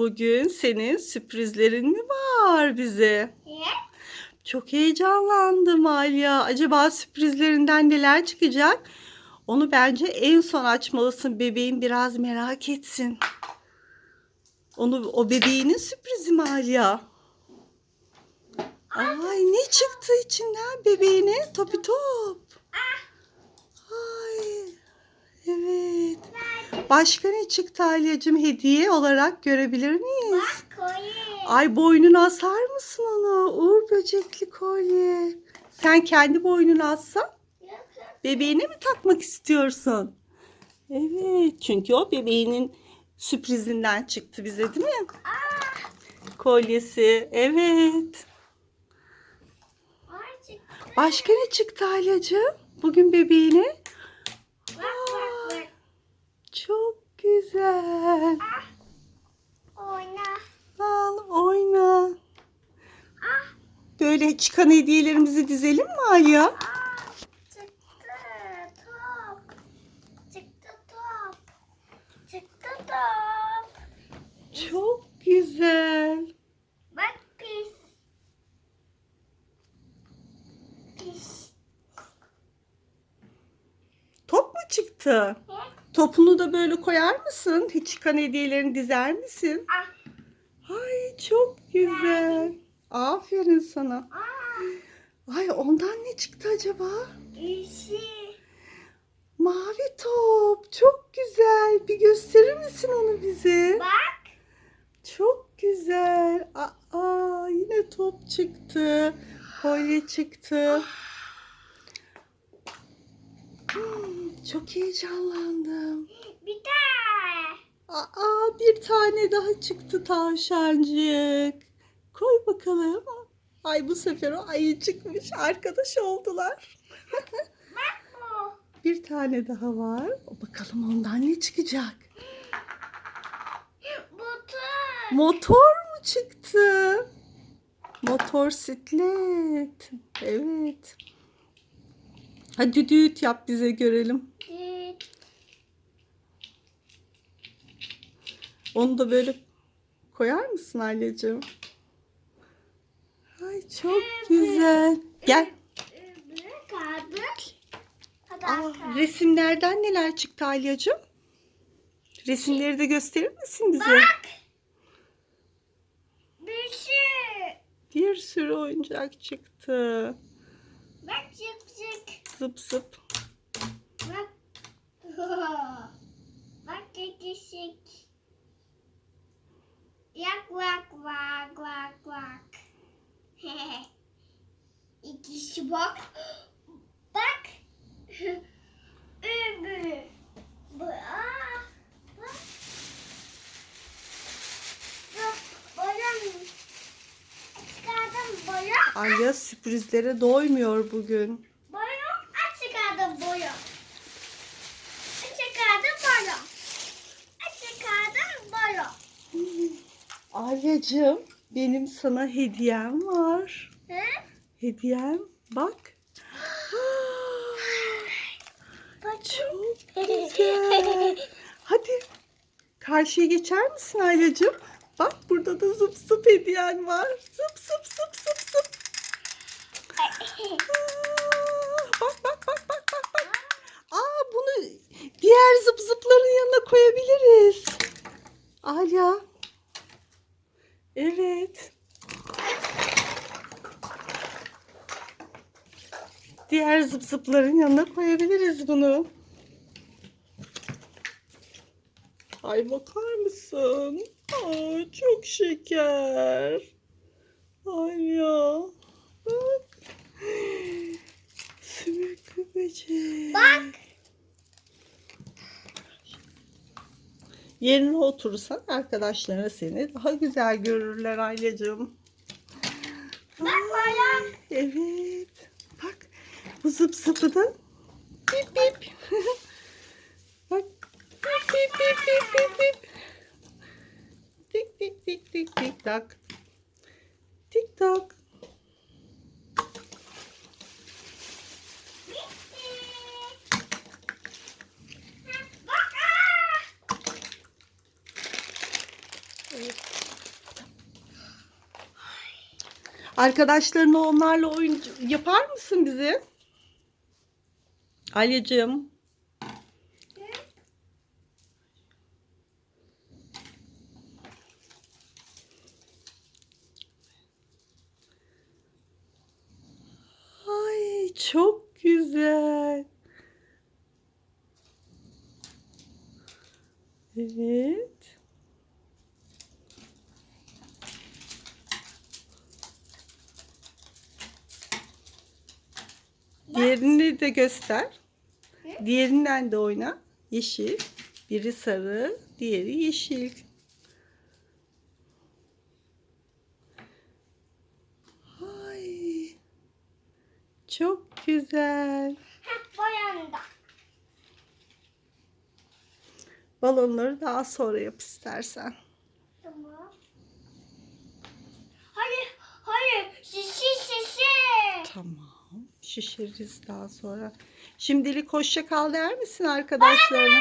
Bugün senin sürprizlerin mi var bize? Ne? Çok heyecanlandım Alya. Acaba sürprizlerinden neler çıkacak? Onu bence en son açmalısın. Bebeğin biraz merak etsin. Onu o bebeğinin sürprizi mi Alya? Ay ne çıktı içinden bebeğine? Topi top. Ay evet. Başka ne çıktı Alyacığım hediye olarak görebilir miyiz? Bak koyun. Ay boynuna asar mısın onu? Uğur böcekli kolye. Sen kendi boynuna assan bebeğine mi takmak istiyorsun? Evet çünkü o bebeğinin sürprizinden çıktı bize değil mi? Kolyesi evet. Başka ne çıktı Alyacığım? Bugün bebeğine? Bak bak bak. Güzel. Oyna. Al oyna. Ah. Böyle çıkan hediyelerimizi dizelim mi Alya? Aa, çıktı top. Çıktı top. Çıktı top. Çok güzel. Bak pis. Pis. Top mu çıktı? Topunu da böyle koyar mısın? Hiç çıkan hediyelerini dizer misin? Ah. Ay çok güzel. Aferin sana. Ay ondan ne çıktı acaba? İşi. Mavi top. Çok güzel. Bir gösterir misin onu bize? Bak. Çok güzel. Aa yine top çıktı. Kolye çıktı. Hmm, çok heyecanlandım. Bir tane. Aa bir tane daha çıktı tavşancık. Koy bakalım. Ay bu sefer o ayı çıkmış. Arkadaş oldular. Bir tane daha var. Bakalım ondan ne çıkacak? Butu. Motor mu çıktı? Motorsiklet. Evet. Hadi düğüt yap bize görelim. Düt. Onu da böyle koyar mısın anneciğim? Ay çok güzel. Gel. Aa, resimlerden neler çıktı Alyacığım? Resimleri de gösterir misin bize? Bak. Bir şey. Bir sürü oyuncak çıktı. Bak çık çık. Zıp zıp. Bak. Bak çekişik. Yak vak vak vak vak. İkisi bak. Bak. Öbürü. Bu. Aa. Bak. Bak. Boyam. Çıkardım boya. Alya sürprizlere doymuyor bugün. Boya. Çıkardım boya. Çıkardım boya. Çıkardım boya. Alyacığım benim sana hediyem var. Hı? Hediyem bak. Çok güzel. Hadi karşıya geçer misin Aylacığım? Bak burada da zıp zıp hediyen var. Zıp zıp zıp zıp zıp. Aa, bak bak bak bak bak bak. Aa bunu diğer zıp zıpların yanına koyabiliriz. Alya. Evet. Diğer zıp zıpların yanına koyabiliriz bunu. Ay bakar mısın? Aa, çok şeker. Ay ya. Bak. Sümüklü böcek. Bak. Yerine oturursan arkadaşlarına seni daha güzel görürler Aylacığım. Bak boya. Evet. Bak bu zıp zıpı da bip bip. Bak bip bip bip bip bip bip. Tik tik tik tik tik tak. Tik tak. Bitti. Bak. aa. Evet. Arkadaşlarına onlarla oyun yapar mısın bizi? Alyacığım. Ay çok güzel. Evet. Diğerini de göster. Diğerinden de oyna. Yeşil. Biri sarı, diğeri yeşil. Ay. Çok güzel. Heh, boyandı. Balonları daha sonra yap istersen. Tamam. Hayır, hayır. Şişi şişi. Tamam. Şişiririz daha sonra. Şimdilik hoşça kal der misin arkadaşlarına?